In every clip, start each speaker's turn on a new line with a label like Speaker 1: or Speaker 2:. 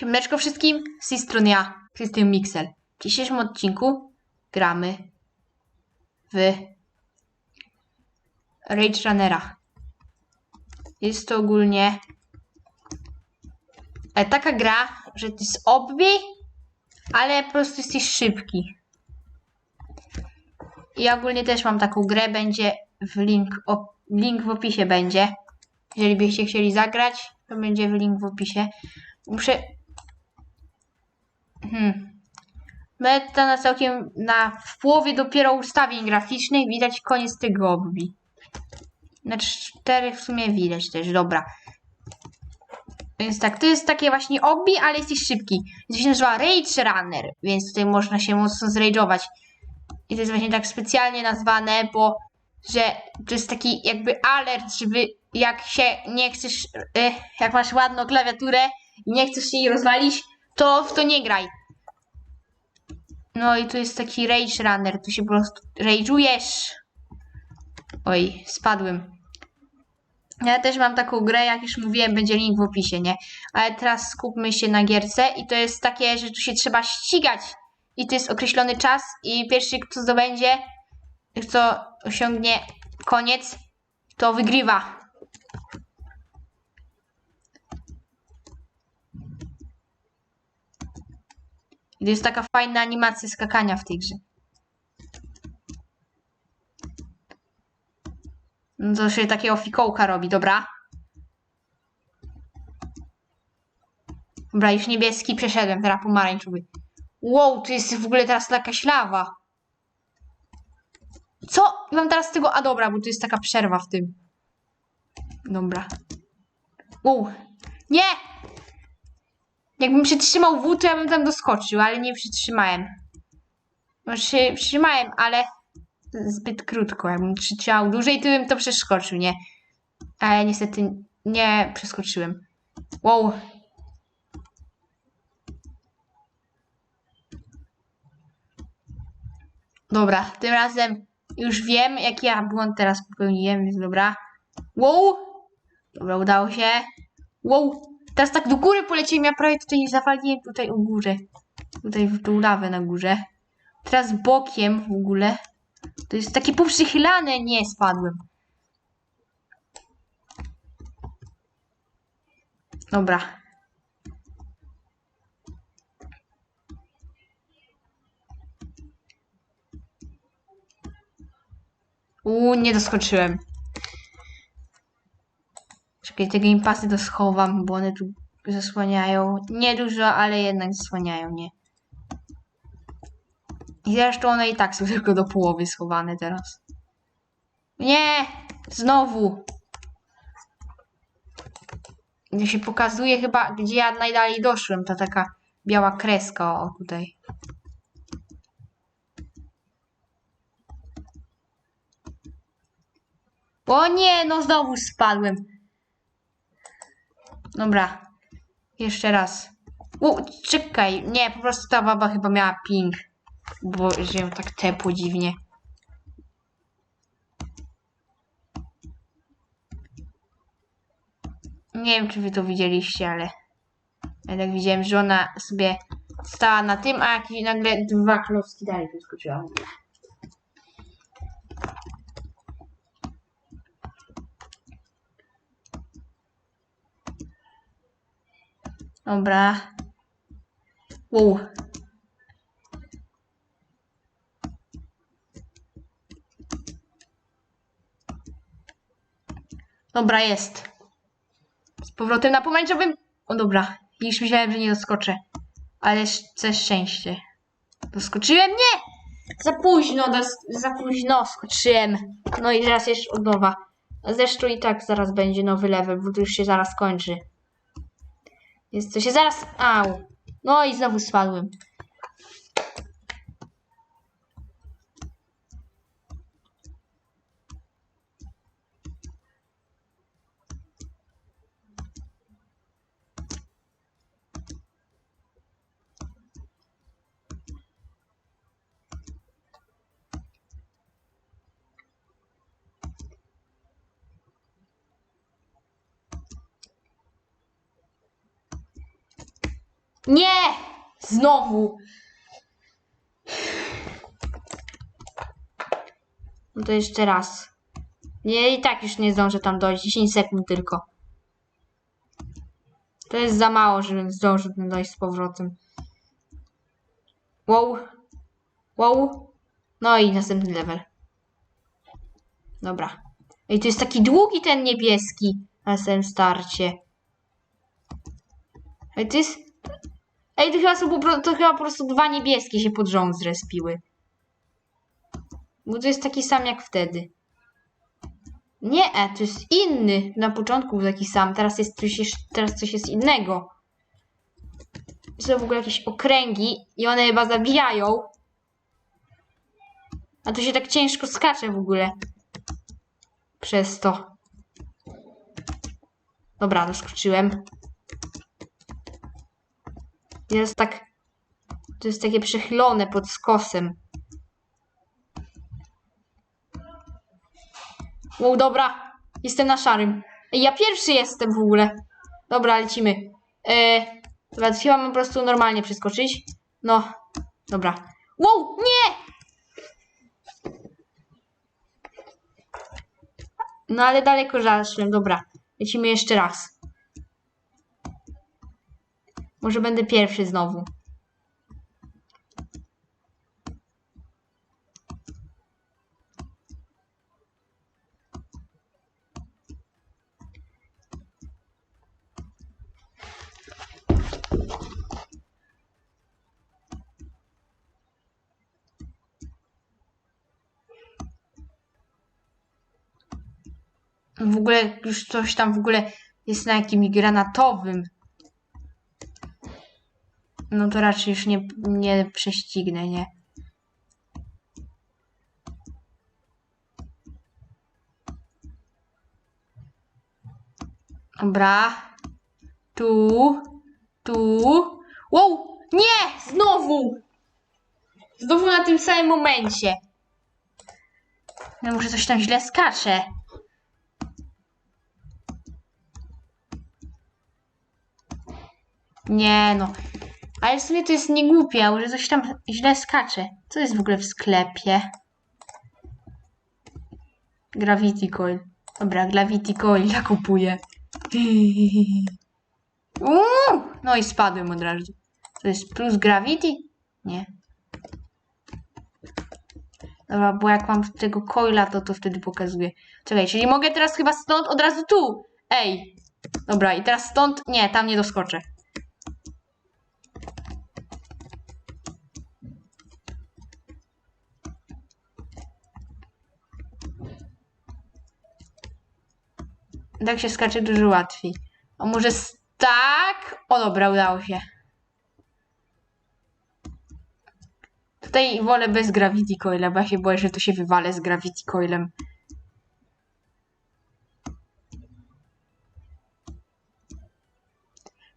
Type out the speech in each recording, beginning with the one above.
Speaker 1: Siemaneczko wszystkim, z tej strony ja, Krystian Mixel. W dzisiejszym odcinku gramy w Rage Runnera. Jest to ogólnie e, taka gra, że to jest obbi, ale po prostu jesteś szybki. I ogólnie też mam taką grę, będzie w link, o, link w opisie będzie. Jeżeli byście chcieli zagrać, to będzie w link w opisie. Muszę Hmm. Meta na całkiem na w połowie dopiero ustawień graficznych widać koniec tego obbi. Na cztery w sumie widać też, dobra. Więc tak, to jest takie właśnie obbi, ale jesteś szybki. To się nazywa Rage Runner, więc tutaj można się mocno zrage'ować. I to jest właśnie tak specjalnie nazwane, bo że to jest taki jakby alert, żeby jak się nie chcesz, e, jak masz ładną klawiaturę i nie chcesz jej rozwalić, to w to nie graj. No i tu jest taki rage runner, tu się po prostu rage'ujesz. Oj, spadłem. Ja też mam taką grę, jak już mówiłem, będzie link w opisie, nie? Ale teraz skupmy się na gierce i to jest takie, że tu się trzeba ścigać i to jest określony czas i pierwszy, kto zdobędzie, kto osiągnie koniec, to wygrywa. I to jest taka fajna animacja skakania w tej grze. No to się takiego fikołka robi, dobra? Dobra, już niebieski przeszedłem, teraz pomarańczowy. Wow, to jest w ogóle teraz jakaś lawa. Co? Mam teraz tego... A dobra, bo tu jest taka przerwa w tym. Dobra. Wow. Nie! Jakbym przytrzymał W, to ja bym tam doskoczył, ale nie przytrzymałem. Znaczy, przytrzymałem, ale zbyt krótko. Jakbym przytrzymał dłużej, to bym to przeskoczył, nie? Ale niestety nie przeskoczyłem. Wow. Dobra, tym razem już wiem, jaki ja błąd teraz popełniłem, więc dobra. Wow. Dobra, udało się. Wow. Teraz tak do góry poleciałem, ja prawie tutaj zawaliłem tutaj u górze. Tutaj w tą lawę na górze. Teraz bokiem w ogóle. To jest takie poprzychylane. Nie, spadłem. Dobra. Uuu, nie doskoczyłem. Czekaj, te gamepasy to schowam, bo one tu zasłaniają. Nie dużo, ale jednak zasłaniają, nie? I zresztą one i tak są tylko do połowy schowane teraz. Nie! Znowu! Gdzie się pokazuje chyba, gdzie ja najdalej doszłem, ta taka biała kreska, o tutaj. O nie, no znowu spadłem. Dobra. Jeszcze raz. U, czekaj. Nie, po prostu ta baba chyba miała ping. Bo że ją tak tepło dziwnie. Nie wiem, czy wy to widzieliście, ale... Ja tak widziałem, że ona sobie stała na tym, a jakieś nagle dwa klocki dalej wyskoczyła. Dobra. Wow. Dobra, jest. Z powrotem na pomarańczowym. O dobra. Już myślałem, że nie doskoczę. Ale ze szczęście. Doskoczyłem? Nie! Za późno, dos- za późno skoczyłem. No i teraz jeszcze od nowa. Zresztą i tak zaraz będzie nowy level, bo to już się zaraz kończy. Jest się zaraz. Au. No i znowu spadłem. Nie! Znowu! No to jeszcze raz. Nie, i tak już nie zdążę tam dojść. 10 sekund tylko. To jest za mało, żebym zdążył tam dojść z powrotem. Wow. Wow. No i następny level. Dobra. Ej, to jest taki długi ten niebieski na samym starcie. Ej, to jest... Ej, to chyba, są to chyba po prostu dwa niebieskie się pod rząd zrespiły. Bo to jest taki sam jak wtedy. Nie, e, to jest inny. Na początku był taki sam, teraz jest coś, teraz coś jest innego. Są w ogóle jakieś okręgi i one chyba zabijają. A to się tak ciężko skacze w ogóle. Przez to. Dobra, doskoczyłem. Jest tak. To jest takie przechylone pod skosem. Wow, dobra. Jestem na szarym. Ja pierwszy jestem w ogóle. Dobra, lecimy. Eee, dobra, chyba mam po prostu normalnie przeskoczyć. No, dobra. Wow, nie! No ale daleko zaszłem, dobra. Lecimy jeszcze raz. Może będę pierwszy znowu. W ogóle już coś tam w ogóle jest na jakimś granatowym. No to raczej już nie, nie prześcignę, nie? Dobra. Tu. Tu. Wow! Nie! Znowu! Znowu na tym samym momencie. No może coś tam źle skacze. Nie no. Ale w sumie to jest niegłupie, że coś tam źle skacze. Co jest w ogóle w sklepie? Gravity Coil. Dobra, Gravity Coil ja kupuję. Uuu, no i spadłem od razu. To jest plus Gravity? Nie. Dobra, bo jak mam tego coila, to to wtedy pokazuje. Czekaj, czyli mogę teraz chyba stąd od razu tu. Ej. Dobra, i teraz stąd... Nie, tam nie doskoczę. Tak się skacze dużo łatwiej. A może tak? O dobra, udało się. Tutaj wolę bez Gravity Coila, bo ja się boję, że to się wywalę z Gravity Coilem.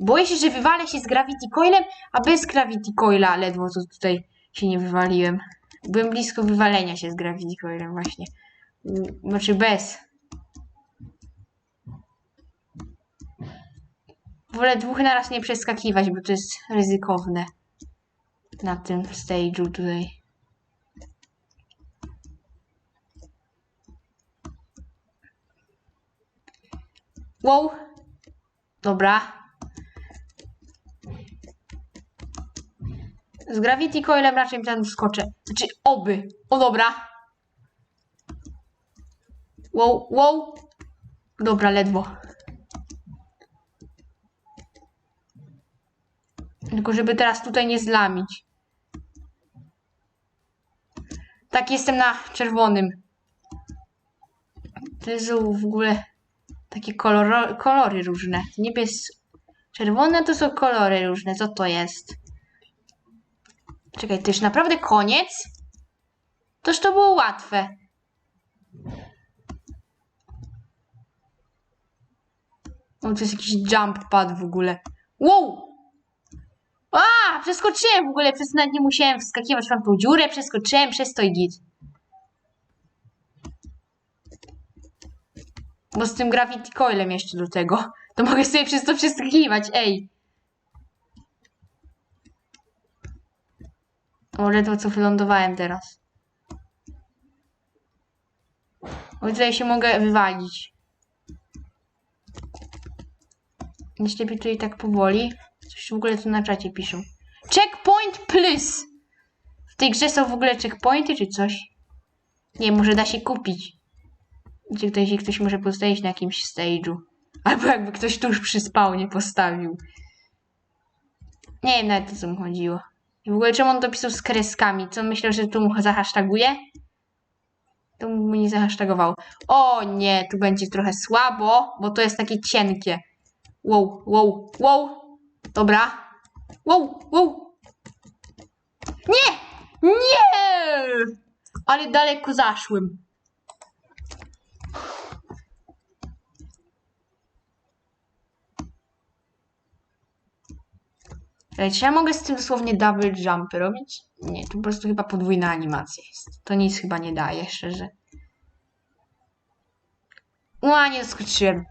Speaker 1: Boję się, że wywalę się z Gravity Coilem, a bez Gravity Coila ledwo to tutaj się nie wywaliłem. Byłem blisko wywalenia się z Gravity Coilem właśnie. U- Znaczy bez. Wolę dwóch naraz nie przeskakiwać, bo to jest ryzykowne. Na tym stage'u tutaj. Wow. Dobra. Z Gravity Coilem raczej ten skoczę. Znaczy, oby. O, dobra. Wow, wow. Dobra, ledwo. Tylko żeby teraz tutaj nie zlamić. Tak, jestem na czerwonym. To są w ogóle takie koloro, kolory różne. Niebies... Czerwone to są kolory różne. Co to jest? Czekaj, to już naprawdę koniec? Toż to było łatwe. O, to jest jakiś jump pad w ogóle. Wow! A, przeskoczyłem w ogóle, przez nawet nie musiałem wskakiwać w tamtą dziurę, przeskoczyłem przez to i git. Bo z tym Gravity Coilem jeszcze do tego, to mogę sobie przez to przeskakiwać, ej. O, ledwo co wylądowałem teraz. O, tutaj się mogę wywalić. Więc lepiej tutaj tak powoli. Coś w ogóle tu na czacie piszą. Checkpoint plus! W tej grze są w ogóle checkpointy czy coś? Nie, może da się kupić. Czy ktoś, ktoś może postawić na jakimś stage'u. Albo jakby ktoś tuż przy spawnie postawił. Nie wiem nawet o co mu chodziło. I w ogóle czemu on to pisał z kreskami? Co myślał, że tu mu zahasztaguje? To mu nie zahasztagował. O nie, tu będzie trochę słabo, bo to jest takie cienkie. Wow, wow, wow. Dobra. Wow, wow. Nie! Nie! Ale daleko zaszłem. Czy ja mogę z tym dosłownie double jumpy robić? Nie, to po prostu chyba podwójna animacja jest. To nic chyba nie daje, szczerze. Ła, nie skoczyłem.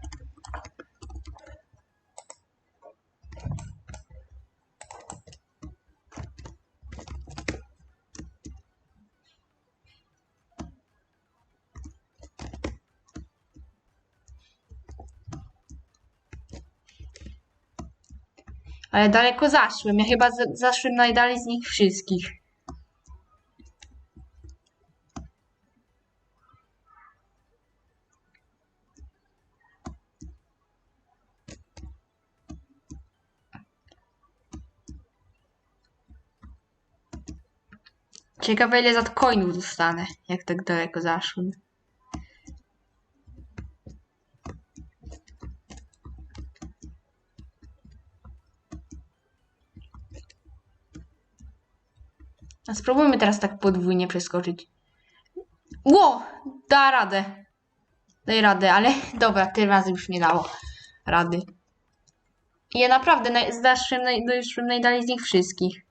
Speaker 1: Ale daleko zaszłem. Ja chyba za- zaszłem najdalej z nich wszystkich. Ciekawe ile za coinów dostanę, jak tak daleko zaszłem. A spróbujmy teraz tak podwójnie przeskoczyć. Ło! Da radę. Daj radę, ale dobra, tym razem już nie dało rady. Ja naprawdę naj, zaszłem, naj, doszłem najdalej z nich wszystkich.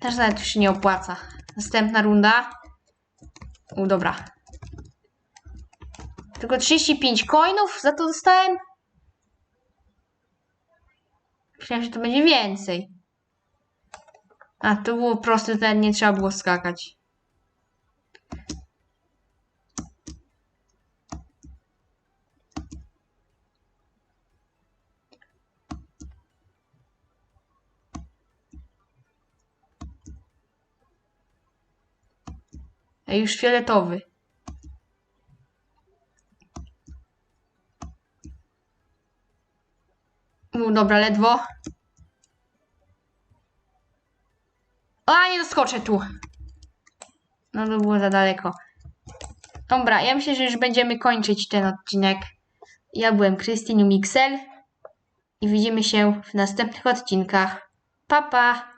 Speaker 1: Też nawet już się nie opłaca. Następna runda. U, dobra. Tylko 35 coinów za to dostałem? Myślałem, że to będzie więcej. A, to było proste, nawet nie trzeba było skakać. Ej, już fioletowy. Dobra, ledwo. A, nie doskoczę tu. No to było za daleko. Dobra, ja myślę, że już będziemy kończyć ten odcinek. Ja byłem Krystinu Mixel i widzimy się w następnych odcinkach. Pa, pa!